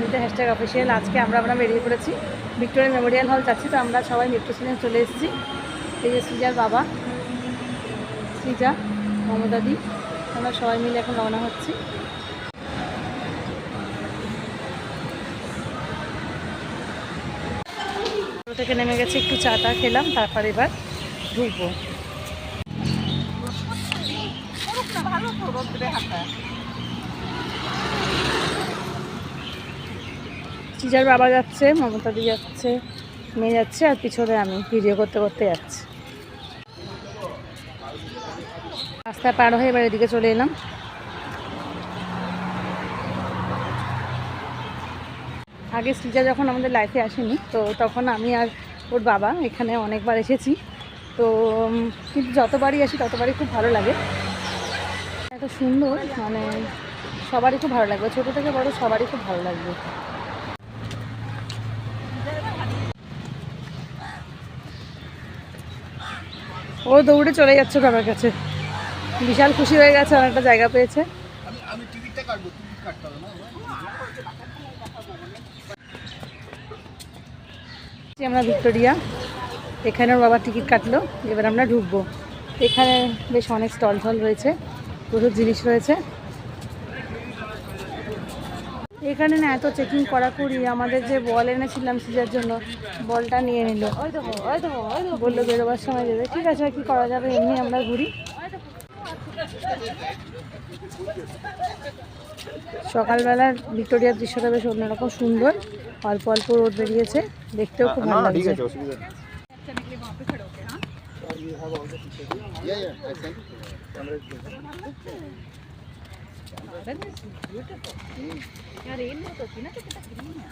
Nandita hashtag official আজকে আমরা আমরা বেরিয়ে পড়েছি। ভিক্টোরিয়া মেমোরিয়াল হল যাচ্ছি তো আমরা সবাই মেট্রো স্টেশনে চলে এসেছি। এই যে সৃজার বাবা, সৃজা, মমতাদি, আমরা সবাই মিলে এখন রওনা হচ্ছি। থেকে নেমে গেছে, একটু চা টা খেলাম, তারপর এবার ঢুকবো। চিজার বাবা যাচ্ছে, মমতা মমতাদি যাচ্ছে, মেয়ে যাচ্ছে, আর পিছনে আমি ভিডিও করতে করতে যাচ্ছি। রাস্তায় পার হয়ে এবার এদিকে চলে এলাম। আগে সৃজা যখন আমাদের লাইফে আসেনি, তো তখন আমি আর ওর বাবা এখানে অনেকবার এসেছি। তো কিন্তু যতবারই আসি, ততবারই খুব ভালো লাগে। এত সুন্দর মানে সবারই খুব ভালো লাগবে ছোটো থেকে বড় সবারই খুব ভালো লাগবে ও দৌড়ে চলে যাচ্ছে বাবার কাছে। বিশাল খুশি হয়ে গেছে অনেকটা জায়গা পেয়েছে। আমরা ভিক্টোরিয়া। এখানে ওর বাবা টিকিট কাটলো, এবার আমরা ঢুকবো। এখানে বেশ অনেক স্টল টল রয়েছে, প্রচুর জিনিস রয়েছে। এখানে না এত চেকিং করা করি আমাদের যে বল এনেছিলাম সিজার জন্য বলটা নিয়ে নিল। বলল বেরোবার সময় দেবে। ঠিক আছে আর কি করা যাবে? এমনি আমরা ঘুরি। সকালবেলার ভিক্টোরিয়ার দৃশ্যটা বেশ অন্যরকম সুন্দর। অল্প অল্প রোদ বেরিয়েছে। দেখতেও খুব ভালো লাগছে। Garden is beautiful. Mm. Yeah, rainbow to. Pinakita green.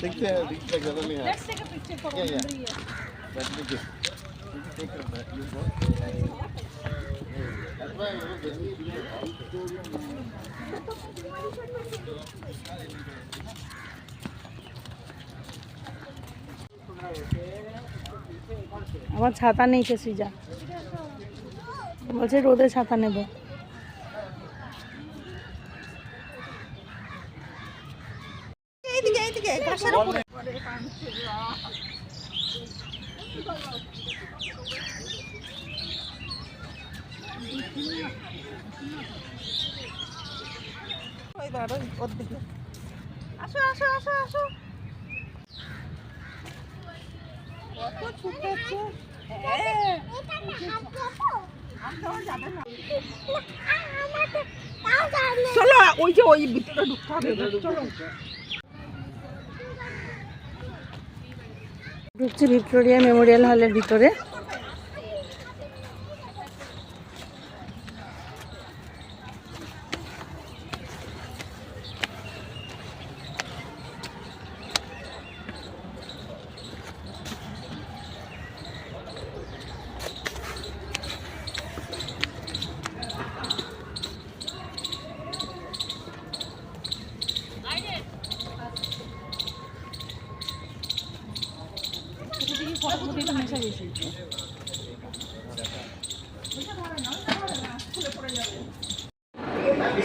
Picture picture gallery. Let's take a picture for yeah, yeah. Here. Let me give. Take a back. You go. That's why you go. Auditorium. আমার ছাতা নেই সে সৃজা বলছে রোদে ছাতা নেব। আসো আসো আসো আসো। চলো ওই যে ওই ভিতরে ঢুকতে হবে চলো। ঢুকছি ভিক্টোরিয়া মেমোরিয়াল হলের ভিতরে।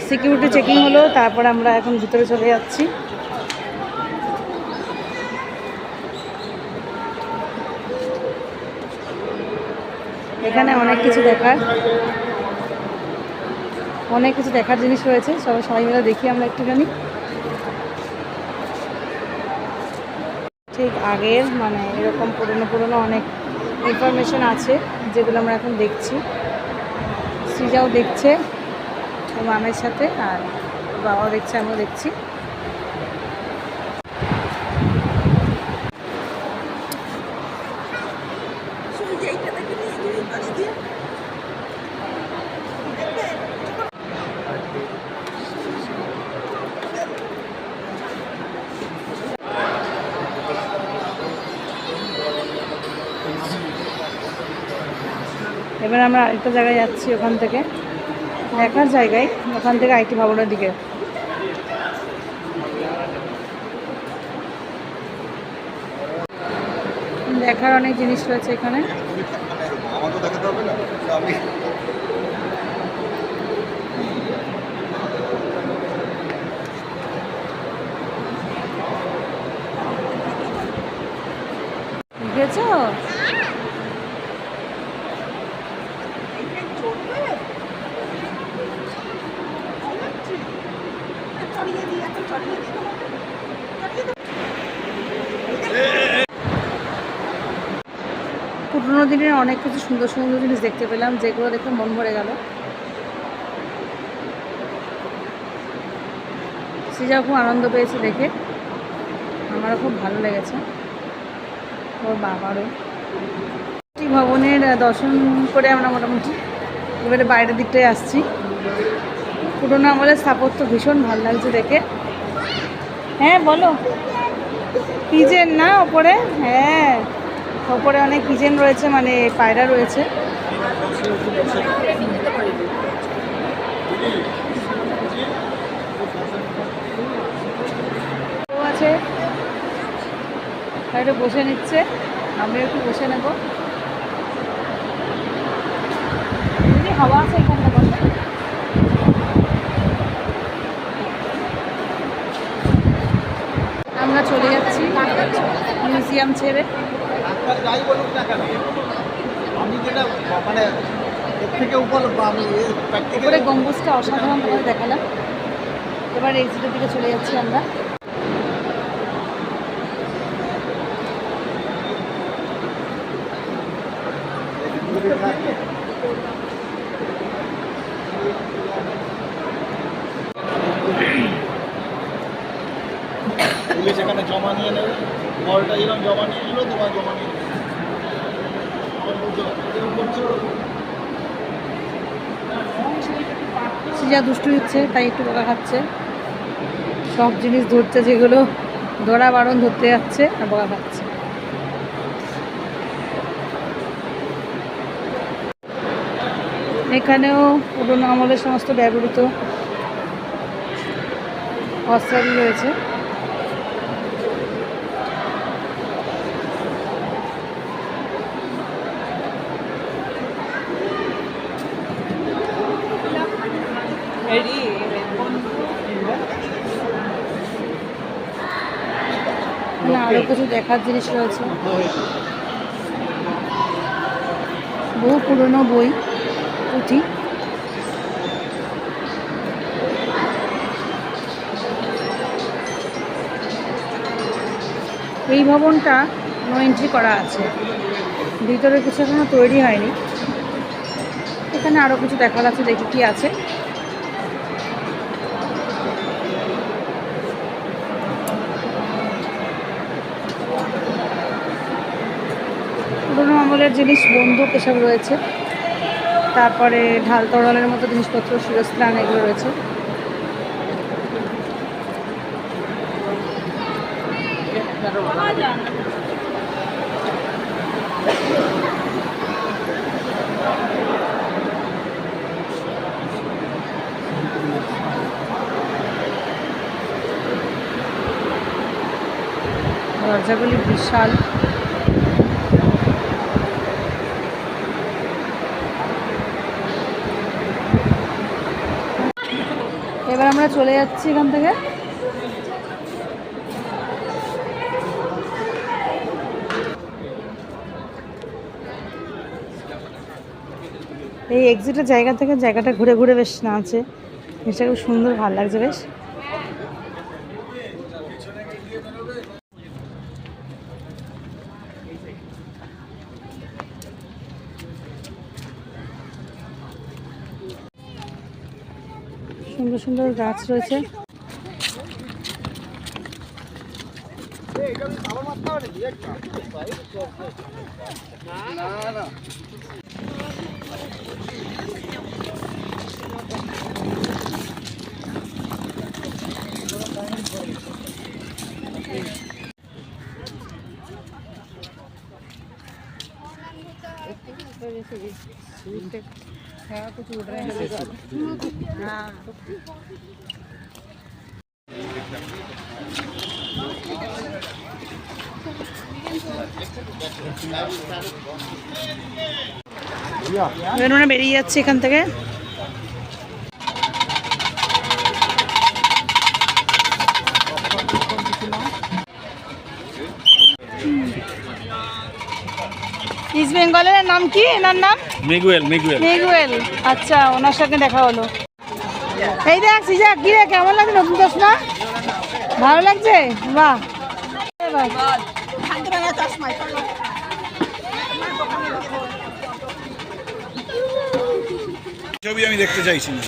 সিকিউরিটি চেকিং হলো, তারপর আমরা এখন ভিতরে চলে যাচ্ছি। এখানে অনেক কিছু দেখার। অনেক কিছু দেখার জিনিস রয়েছে। সবাই সবাই মিলে দেখি আমরা একটুখানি। ঠিক আগের মানে এরকম পুরনো পুরনো অনেক ইনফরমেশন আছে, যেগুলো আমরা এখন দেখছি। সৃজাও দেখছে মামের সাথে, আর বাবাও দেখছে, আমিও দেখছি শুধু যে এইটা দেখে নিয়ে এই পাশ দিয়ে এবার আমরা আরেকটা জায়গায় যাচ্ছি ওখান থেকে। দেখার জায়গায়, ওখান থেকে আইটি ভবনের দিকে। দেখার অনেক জিনিস রয়েছে এখানে। আমাকে দেখাতে হবে না তো আমি বুঝেছ পুরোনো দিনের অনেক কিছু সুন্দর সুন্দর জিনিস দেখতে পেলাম, যেগুলো দেখে মন ভরে গেল। সৃজা খুব আনন্দ পেয়েছে দেখে। আমারও খুব ভালো লেগেছে। ওর বাবারও। ভবনের দর্শন করে আমরা মোটামুটি এবারে বাইরের দিকটায় আসছি। পুরোনো আমলের স্থাপত্য ভীষণ ভালো লাগছে দেখে। হ্যাঁ বলো। কিচেন না ওপরে? হ্যাঁ ওপরে অনেক কিচেন রয়েছে মানে পায়রা রয়েছে। আছে। একটু বসে নিচ্ছে। আমিও একটু বসে নেব। হাওয়া আছে এখানটা বসে আমরা চলে যাচ্ছি মিউজিয়াম ছেড়ে। যাই বলুক না কেন আমি যেটা মানে এর থেকে উপরে গম্বুজটা অসাধারণভাবে দেখালাম। এবার এক্সিটের দিকে চলে যাচ্ছি আমরা পুলিশ এখানে জমা নিয়ে নেবে বলটা যেরকম জমা নিয়ে নিল তোমার জমা নিয়ে নেবে আমার বলছো, এরকম করছ? সিজা দুষ্টু হচ্ছে, তাই একটু বকা খাচ্ছে। সব জিনিস ধরছে যেগুলো, ধরা বারণ ধরতে যাচ্ছে আর বকা খাচ্ছে। এখানেও পুরোনো আমলের সমস্ত ব্যবহৃত অস্ত্রাদি রয়েছে। না আরও কিছু দেখার জিনিস রয়েছে। বহু পুরনো বই, পুঁথি। এই ভবনটা নো এন্ট্রি করা আছে। ভিতরে কিছু এখনও তৈরি হয়নি। এখানে আরও কিছু দেখার আছে, দেখি কি আছে। আমলের জিনিস, বন্দুক এসব রয়েছে। তারপরে ঢাল তরলের মতো জিনিসপত্র, শিরস্ত্রাণ এগুলো রয়েছে। দরজাগুলি বিশাল। এবার আমরা চলে যাচ্ছি এখান থেকে। এই এক্সিটের জায়গা থেকে জায়গাটা ঘুরে ঘুরে বেশ নাচে জিনিসটা খুব সুন্দর, ভালো লাগছে বেশ। সুন্দর সুন্দর গাছ রয়েছে Thank you. है বেরিয়ে যাচ্ছে এখান থেকে। ইস্ট বেঙ্গলের নাম কি? এনার নাম? Miguel Miguel. মিগুয়েল। আচ্ছা ওনার সাথে দেখা হলো। এই দেখ সিজা কি রে কেমন লাগছে নতুন চশমা? ভালো লাগছে? বাহ। ছবি আমি দেখতে চাইছি না।